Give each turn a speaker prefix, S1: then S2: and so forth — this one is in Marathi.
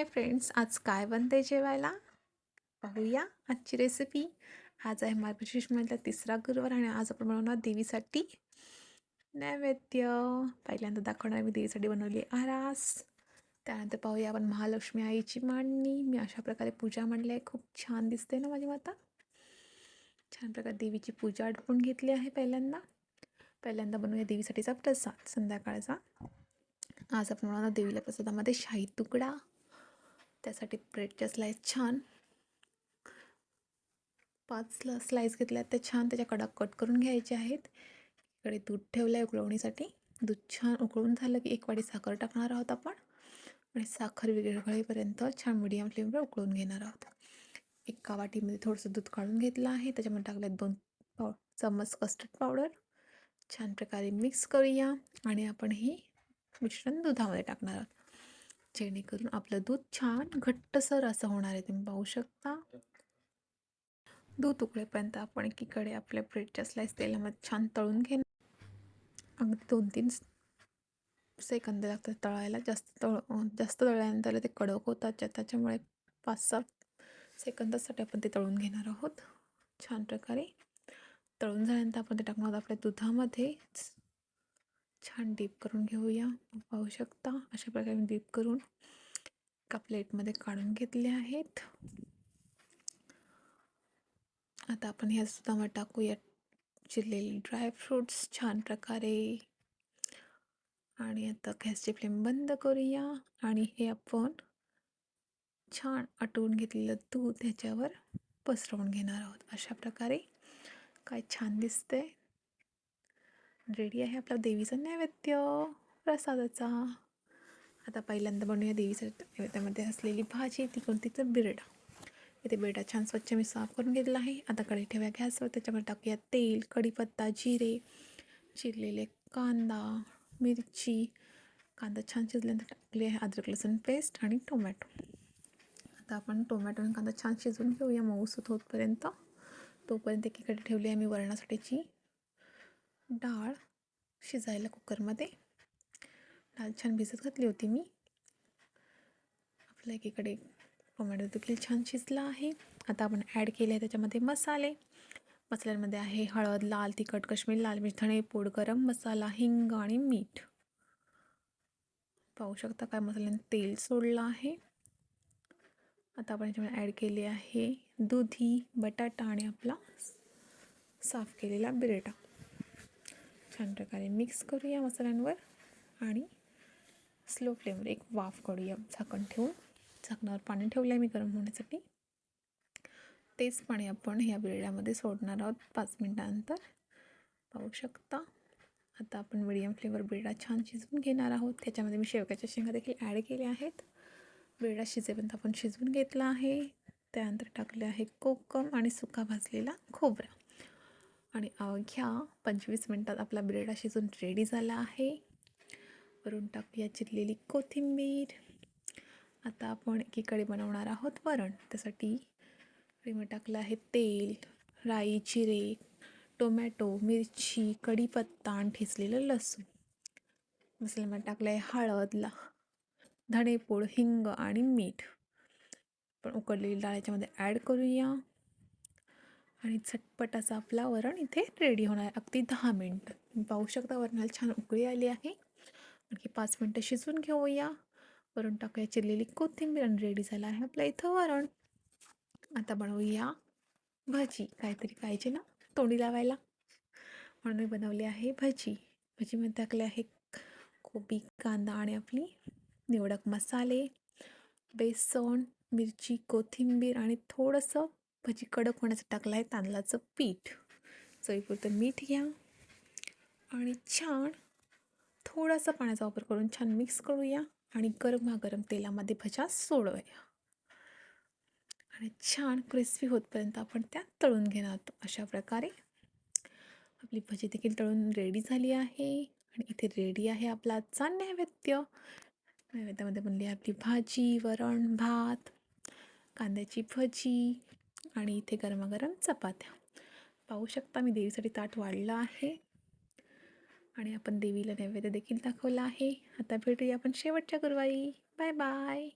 S1: Hi friends. आज काय बनते जेवायला? पाहूया आजची रेसिपी आज आहे मार्गशीर्षमधला तिसरा गुरुवार आणि आज आपण बनवणार देवीसाठी नैवेद्य. पहिल्यांदा दाखवणार मी देवीसाठी बनवली आरास. त्यानंतर पाहूया आपण महालक्ष्मी आईची मांडणी. मी अशा प्रकारे पूजा मांडली आहे. खूप छान दिसते ना माझी माता? छान प्रकारे देवीची पूजा आटपून घेतली आहे पहिल्यांदा. पहिल्यांदा बनवूया देवीसाठीचा प्रसाद संध्याकाळचा. आज आपण बनवणार देवीला प्रसादामध्ये शाही तुकडा. त्यासाठी ब्रेडच्या स्लाईस छान. पाच स्लाईस घेतल्या ते छान त्याच्या कडा कट करून घ्यायचे आहेत. इकडे दूध ठेवलं आहे उकळवणीसाठी. दूध छान उकळून झालं की एक वाटी साखर टाकणार आहोत आपण. आणि साखर विरघळीपर्यंत छान मीडियम फ्लेमवर उकळून घेणार आहोत. एका वाटीमध्ये थोडंसं दूध काढून घेतलं आहे. त्याच्यामध्ये टाकल्यात दोन पाव चम्मच कस्टर्ड पावडर छान प्रकारे मिक्स करूया. आणि आपण हे मिश्रण दुधामध्ये टाकणार आहोत. जेणेकरून आपलं दूध छान घट्टसर असं होणार आहे. तुम्ही पाहू शकता. दूध उकळेपर्यंत आपण एकीकडे आपल्या ब्रेडच्या स्लाइस तेलामध्ये छान तळून घेणार. अगदी दोन तीन सेकंद लागतात तळायला. जास्त तळ जास्त तळल्यानंतर ते कडक होतात. त्याच्यामुळे पाच सहा सेकंदासाठी आपण ते तळून घेणार आहोत. छान प्रकारे तळून झाल्यानंतर आपण ते टाकणार आहोत आपल्या दुधामध्ये. छान डीप करून घेऊया. पाहू शकता. अशा प्रकारे मी डीप करून एका प्लेटमध्ये काढून घेतले आहेत. आता आपण ह्या सुद्धा टाकूया चिरलेले ड्रायफ्रूट्स छान प्रकारे. आणि आता गॅसची फ्लेम बंद करूया. आणि हे आपण छान आटवून घेतलेलं दूध ह्याच्यावर पसरवून घेणार आहोत. अशा प्रकारे. काय छान दिसतंय. रेडी आहे आपला देवीचा नैवेद्य? प्रसादाचा. आता पहिल्यांदा बनवूया देवीच्या नैवेद्यामध्ये असलेली भाजी ती कोणती? तर बिरडा. इथे बिरडा छान स्वच्छ मी साफ करून घेतला आहे. आता कढी ठेवूया गॅसवर. त्याच्यामध्ये टाकूया तेल कढीपत्ता जिरे चिरलेले कांदा मिरची. कांदा छान शिजल्यानंतर टाकली आहे अद्रक लसूण पेस्ट आणि टोमॅटो. आता आपण टोमॅटो आणि कांदा छान शिजवून घेऊया. मऊसूत होतपर्यंत. तोपर्यंत एकीकडे ठेवली आहे मी वरणासाठीची डाळ शिजायला कुकरमध्ये. डाळ छान भिजत घातली होती मी. आपल्या एकीकडे टोमॅटो देखील छान शिजला आहे. आता आपण ॲड केले आहे त्याच्यामध्ये मसाले. मसाल्यांमध्ये आहे हळद लाल तिखट कश्मीरी लाल मिरच धणे पोड गरम मसाला हिंग आणि मीठ. पाहू शकता काय मसाल्याने तेल सोडलं आहे. आता आपण याच्यामध्ये ॲड केले आहे दुधी बटाटा आणि आपला साफ केलेला बिरेटा छान प्रकारे मिक्स करूया मसाल्यांवर आणि स्लो फ्लेमवर एक वाफ काढूया. झाकण ठेवून. झाकणावर पाणी ठेवलं आहे मी गरम होण्यासाठी. तेच पाणी आपण ह्या बिरड्यामध्ये सोडणार आहोत पाच मिनटानंतर. पाहू शकता. आता आपण मिडियम फ्लेवर बिरडा छान शिजवून घेणार आहोत. त्याच्यामध्ये मी शेवग्याच्या शेंगा देखील ॲड केल्या आहेत. बिरडा शिजेपर्यंत आपण शिजवून घेतला आहे. त्यानंतर टाकले आहे कोकम आणि सुका भाजलेला खोबरा. आणि अवघ्या पंचवीस मिनटात आपला ब्रेड शिजून रेडी झाला आहे. वरून टाकूया चिरलेली कोथिंबीर. आता आपण एकीकडे बनवणार आहोत वरण. त्यासाठी मी टाकलं आहे तेल राई चिरे टोमॅटो मिरची कढीपत्ता आणि ठेचलेलं लसूण. मसाल्यामध्ये टाकलं आहे हळद ला धणेपूड हिंग आणि मीठ. पण उकडलेली डाळ याच्यामध्ये ॲड करूया. आणि झटपट असं आपला वरण इथे रेडी होणार अगदी दहा मिनटं. तुम्ही पाहू शकता वरणाला छान उकळी आली आहे. आणखी पाच मिनटं शिजवून घेऊया. वरण टाकूया चिरलेली कोथिंबीर आणि रेडी झाला आहे आपलं इथं वरण. आता बनवूया भजी. काहीतरी पाहिजे ना? तोंडी लावायला. म्हणून मी बनवली आहे भजी. भजीमध्ये टाकले आहे कोबी कांदा आणि आपली निवडक मसाले बेसन मिरची कोथिंबीर आणि थोडंसं भजी कडक होण्याचं टाकलं आहे तांदळाचं पीठ. चवीपुरतं मीठ घ्या. आणि छान थोडासा पाण्याचा वापर करून छान मिक्स करूया. आणि गरमागरम तेलामध्ये भज्या सोडवूया. आणि छान क्रिस्पी होतपर्यंत आपण त्या तळून घेणार अशा प्रकारे. आपली भजी देखील तळून रेडी झाली आहे. आणि इथे रेडी आहे आपला आजचा नैवेद्य. नैवेद्यामध्ये बनली आपली भाजी वरण भात कांद्याची भजी आणि इथे गरमागरम चपात्या. पाहू शकता मी देवीसाठी ताट वाढलं आहे. आणि आपण देवीला नैवेद्य देखील दाखवला आहे. आता भेटूया आपण शेवटच्या गुरुवारी. Bye bye.